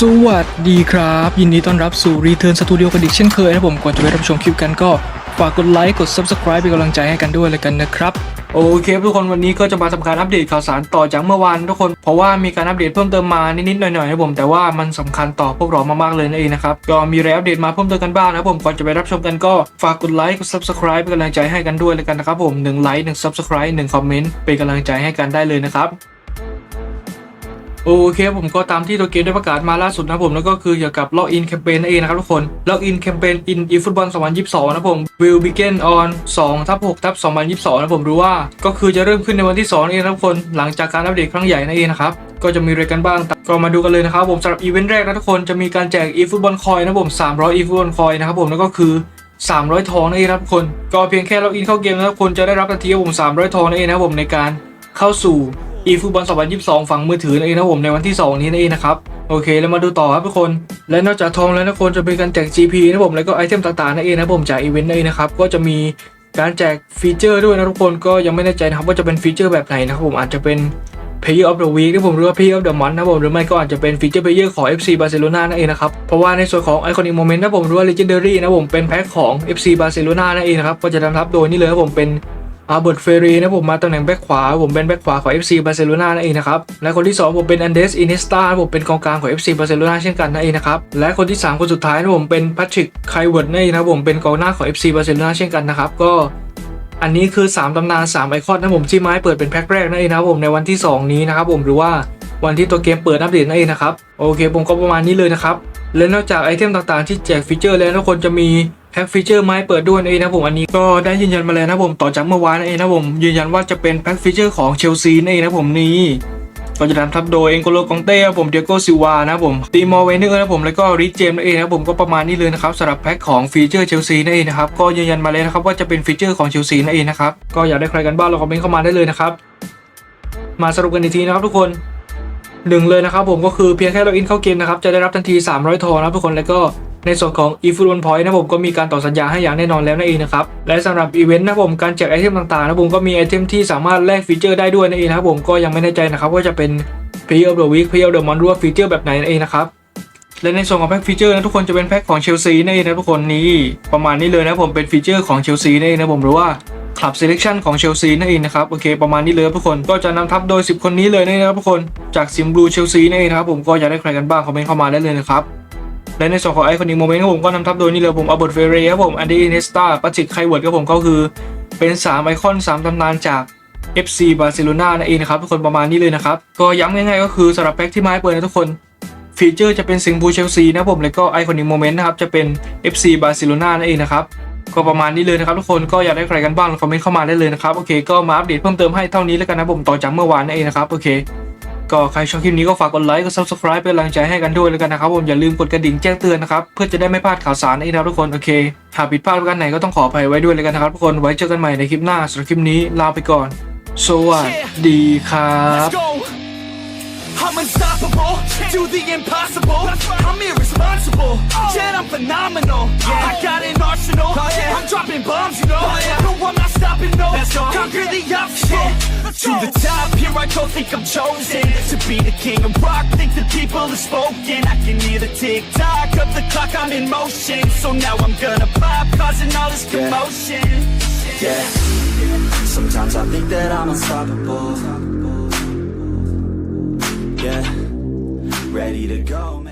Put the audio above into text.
สวัสดีครับ ยินดีต้อนรับสู่ Return Studio กันอีกเช่นเคยนะผมก่อนจะไปรับชมคลิปกันก็ ฝากกดไลค์กด Subscribe เป็นกำลังใจให้กันด้วยเลยกันนะครับ โอเค ทุกคนวันนี้ก็จะมาทำการอัปเดตข่าวสารต่อจากเมื่อวานทุกคนเพราะว่ามีการอัปเดตเพิ่มเติมมานิดๆหน่อยๆนะผมแต่ว่ามันสำคัญต่อพวกเรามากๆเลยนั่นเองนะครับก็มีอะไรอัปเดตมาเพิ่มเติมกันบ้างนะผมก่อนจะไปรับชมกันก็ฝากกดไลค์กด Subscribe เป็นกำลังใจให้กันด้วยเลยกันนะครับผมหนึ่งไลค์หนึ่ง Subscribe หนึ่งคอมเมนต์เป็นกำลังใจให้กันได้เลยนะครับ โอเคผมก็ตามที่ตัวเกมได้ประกาศมาล่าสุดนะผมแล้วก็คือเกี่ยวกับล็อกอินแคมเปญนั่นเองนะครับทุกคนล็อกอินแคมเปญ in eFootball 2022 นะผม will begin on 2ทับ6ทับ2022 นะผมรู้ว่า ก็คือจะเริ่มขึ้นในวันที่2นี่นเองนะทุกคนหลังจากการอัปเดตครั้งใหญ่นั่นเองนะครับก็จะมีอะไรกันบ้างก็มาดูกันเลยนะครับผมสำหรับอีเวนต์แรกนะทุกคนจะมีการแจก eFootball coin นะผม300 eFootball coin นะครับผมแล้วก็คือ300 ทองนั่นเองนะครับทุกคน ก็เพียงแค่ล็อกอินเข้าเกมนะครับคนจะได้รับทันทีผม300 ทองนั่นเองนะครับผมในการเข้าสู่ e ฟุตบอล2022 ฝั่งมือถือนั่นเองนะผมในวันที่ 2 นี้นั่นเองนะครับโอเคแล้วมาดูต่อครับทุกคน และนอกจากทองแล้วนะทุกคนจะมีการแจก GP นะผมแล้วก็ไอเทมต่างๆนั่นเองนะผมจากอีเวนต์นั่นเองนะครับก็จะมีการแจกฟีเจอร์ด้วยนะทุกคนก็ยังไม่แน่ใจนะครับว่าจะเป็นฟีเจอร์แบบไหนนะครับผมอาจจะเป็น Player of the Week ที่ผมเรียกว่า Player of the Month นะผมหรือไม่ก็อาจจะเป็นฟีเจอร์ Player ของ FC Barcelona นั่นเองนะครับเพราะว่าในส่วนของ Iconic Moment นะผมหรือว่า Legendary นะผมเป็นแพ็คของ FC Barcelona นั่นเองนะครับก็จะนำทับโดยนี่เลยครับผมเป็น อาเบิร์ตเฟรีนะผมมาตำแหน่งแบ็คขวา ผมเป็นแบ็คขวาของ FC บาร์เซโลนานั่นเองนะครับ และคนที่ 2 ผมเป็นอันเดสอินเนสตาผมเป็นกองกลางของ FC บาร์เซโลนาเช่นกันนั่นเองนะครับ และคนที่ 3 คนสุดท้ายนะผมเป็นแพทริกไคเวิร์ดนั่นเองนะผมเป็นกองหน้าของ FC บาร์เซโลนาเช่นกันนะครับ ก็อันนี้คือ 3ตำนาน3ไอคอนนะผมที่ไม้เปิดเป็นแพ็คแรกนั่นเองนะครับผมในวันที่ 2 นี้นะครับผมหรือว่าวันที่ตัวเกมเปิดอัปเดตนั่นเองนะครับโอเคผมก็ประมาณนี้เลยนะครับและนอกจากไอเทมต่างๆที่แจกฟีเจอร์แล้วทุกคนจะมี แพ็คฟีเจอร์ไม้เปิดด้วยนะเองนะผมอันนี้ก็ได้ยืนยันมาแล้วนะผมต่อจากเมื่อวานนะเองนะผมยืนยันว่าจะเป็นแพ็คฟีเจอร์ของเชลซีนั่นเองนะผมนี่ก็จะนำทับโดยเอ็นโกโลกองเต้ผมเดียโกซิวานะผมตีมอร์เวเนอร์นะผมแล้วก็ริเจมนั่นเองนะผมก็ประมาณนี้เลยนะครับสำหรับแพ็คของฟีเจอร์เชลซีนั่นเองนะครับก็ยืนยันมาเลยนะครับว่าจะเป็นฟีเจอร์ของเชลซีนั่นเองนะครับก็อยากได้ใครกันบ้างเราคอมเมนต์เข้ามาได้เลยนะครับมาสรุปกันอีกทีนะครับทุกคนหนึ่งเลยนะครับผมก็คือเพียงแค่ล็อกอินเข้าเกมนะครับจะได้รับทันที 300 ทองนะครับทุกคนแล้วก็ ในส่วนของ e f o o t b a l Point นะผมก็มีการต่อสัญญาให้อย่างแน่นอนแล้วนั่นเองนะครับและสำหรับอีเวนต์นะผมการแจกไอเทมต่างๆนะผมก็มีไอเทมที่สามารถแลกฟีเจอร์ได้ด้วยนั่นเองนะครับผมก็ยังไม่แน่ใจนะครับว่าจะเป็น p l a y e of the Week p l a y e of the Month หรือว่าฟีเจอร์แบบไหนนั่นเองนะครับและในส่วนของแพ็คฟีเจอร์นะทุกคนจะเป็นแพ็คของเชลซีนั่นเองนะทุกคนนี่ประมาณนี้เลยนะผมเป็นฟีเจอร์ของเชลซีนั่นเองนะผมหรือว่าคลับเซเลคชั่นของเชลซีนั่นเองนะครับโอเคประมาณนี้เลยทุกคนก็จะนำทัพโดย 10 คนนี้เลยนะครับทุกคนจากซิมบลูเชลซีนั่นเองนะครับผมก็อยากได้ใครกันบ้างคอมเมนต์เข้ามาได้เลยนะครับ และในส่วนของไอคอนิกโมเมนต์ครับผมก็นำทัพโดยนี่เลยผมอเบิร์ตเฟเรครับผมอันดี้อินเนสตาปัจิกไคเวิร์ดครับผมก็คือเป็น 3 ไอคอน 3ตำนานจาก FC บาร์เซโลนานั่นเองนะครับทุกคนประมาณนี้เลยนะครับ ก็ย้ำง่ายๆก็คือสำหรับแพ็คที่ไมาให้เปิดนะทุกคน ฟีเจอร์จะเป็นสิงห์บูเชลซีนะผมแล้วก็ไอคอนิกโมเมนต์นะครับจะเป็น FC บาร์เซโลนานั่นเองนะครับก็ประมาณนี้เลยนะครับทุกคนก็อยากได้ใครกันบ้างคอมเมนต์เข้ามาได้เลยนะครับโอเคก็มาอัปเดตเพิ่มเติมให้เท่านี้แล้วกันนะผมต่อจากเมื่อวานนั่นเองนะครับโอเค ก็ใครชอบคลิปนี้ก็ฝากกดไลค์กด subscribe เป็นกำลังใจให้กันด้วยแล้วกันนะครับผมอย่าลืมกดกระดิ่งแจ้งเตือนนะครับเพื่อจะได้ไม่พลาดข่าวสารนั่นเองนะครับทุกคนโอเคหากผิดพลาดประการไหนก็ต้องขออภัยไว้ด้วยเลยกันนะครับทุกคนไว้เจอกันใหม่ในคลิปหน้าสำหรับคลิปนี้ลาไปก่อน สวัสดีครับ Let's go. I'm unstoppable, do the impossible. I'm irresponsible, yet I'm phenomenal. I got an arsenal, I'm dropping bombs, you know. No, I'm not stopping, no. Conquer the obstacle. To the top, here I go, think I'm chosen to be the king of rock. Think the people have spoken. I can hear the tick tock of the clock, I'm in motion. So now I'm gonna pop, causing all this commotion. Yeah. Sometimes I think that I'm unstoppable. Yeah. Ready to go, man.